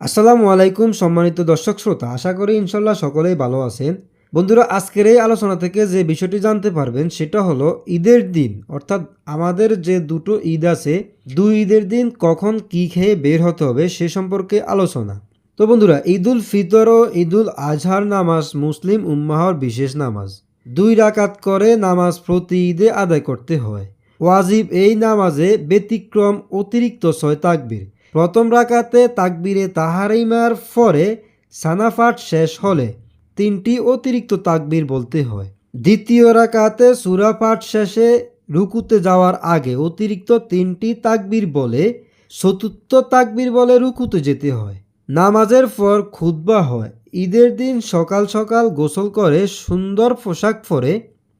আসসালামু আলাইকুম, সম্মানিত দর্শক শ্রোতা। আশা করি ইনশাল্লাহ সকলেই ভালো আছেন। বন্ধুরা, আজকের এই আলোচনা থেকে যে বিষয়টি জানতে পারবেন, সেটা হলো ঈদের দিন। অর্থাৎ আমাদের যে দুটো ঈদ আছে, দুই ঈদের দিন কখন কি খেয়ে বের হতে হবে, সে সম্পর্কে আলোচনা। তো বন্ধুরা, ঈদুল ফিতর ও ঈদুল আজহার নামাজ মুসলিম উম্মাহর বিশেষ নামাজ। দুই রাকাত করে নামাজ প্রতি ঈদে আদায় করতে হয়। ওয়াজিব এই নামাজে ব্যতিক্রম অতিরিক্ত ছয় তাকবীর। প্রথম রাকাতে তাকবীরে তাহারিমার পরে সানাফাট শেষ হলে তিনটি অতিরিক্ত তাকবির বলতে হয়। দ্বিতীয় রাকাতে সুরাফাট শেষে রুকুতে যাওয়ার আগে অতিরিক্ত তিনটি তাকবির বলে চতুর্থ তাকবির বলে রুকুতে যেতে হয়। নামাজের পর খুতবা হয়। ঈদের দিন সকাল সকাল গোসল করে সুন্দর পোশাক পরে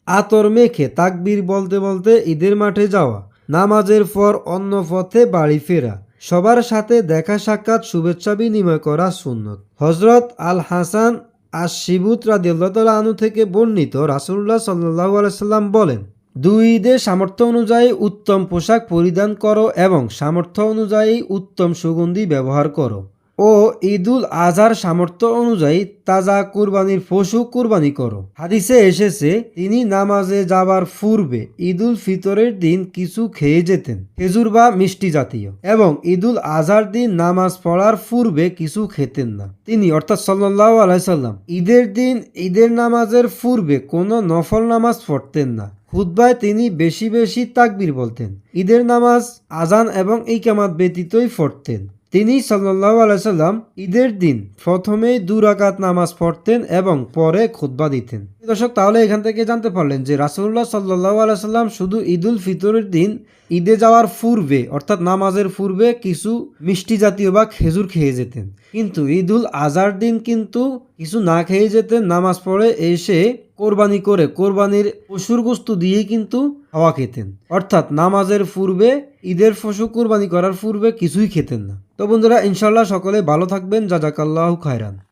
আতর মেখে তাকবির বলতে বলতে ঈদের মাঠে যাওয়া। নামাজের পর অন্য পথে বাড়ি ফেরা। সবার সাথে দেখা সাক্ষাৎ, শুভেচ্ছা বিনিময় করা সুন্নত। হজরত আল হাসান আর শিবুত আনু থেকে বর্ণিত রাসুল্লাহ সাল্লাহ আলাইসাল্লাম বলেন, দুই ঈদের সামর্থ্য অনুযায়ী উত্তম পোশাক পরিধান করো এবং সামর্থ্য অনুযায়ী উত্তম সুগন্ধি ব্যবহার করো ও ঈদুল আজহার সামর্থ্য অনুযায়ী তাজা কুরবানির পশু কুরবানি করো। হাদিসে এসেছে, তিনি নামাজে যাবার পূর্বে ঈদুল ফিতরের দিন কিছু খেয়ে যেতেন, খেজুর বা মিষ্টি জাতীয়, এবং ঈদুল আজহার দিন নামাজ পড়ার পূর্বে কিছু খেতেন না। তিনি অর্থাৎ সাল্লাহ আলাইসাল্লাম ঈদের দিন ঈদের নামাজের পূর্বে কোনো নফল নামাজ পড়তেন না। খুদ্বায় তিনি বেশি বেশি তাকবির বলতেন। ঈদের নামাজ আজান এবং ইকামাত ব্যতীতই পড়তেন। তিনি সাল্লাহ আলাইসাল্লাম ঈদের দিন প্রথমেই দুরাকাত নামাজ পড়তেন এবং পরে খুতবা দিতেন। দর্শক, তাহলে এখান থেকে জানতে পারলেন যে রাসুল্লাহ সাল্লাহ আলাইসাল্লাম শুধু ঈদুল ফিতরের দিন ঈদে যাওয়ার পূর্বে, অর্থাৎ নামাজের পূর্বে কিছু মিষ্টি জাতীয় বা খেজুর খেয়ে যেতেন। কিন্তু ঈদুল আজার দিন কিন্তু কিছু না খেয়ে যেতেন, নামাজ পড়ে এসে কোরবানি করে, কোরবানির পশুর গোস্ত দিয়ে কিন্তু খাওয়া খেতেন। অর্থাৎ নামাজের পূর্বে, ঈদের পশু কোরবানি করার পূর্বে কিছুই খেতেন না। তো বন্ধুরা ইনশাল্লাহ সকলে ভালো থাকবেন। জাজাকাল্লাহ খায়রান।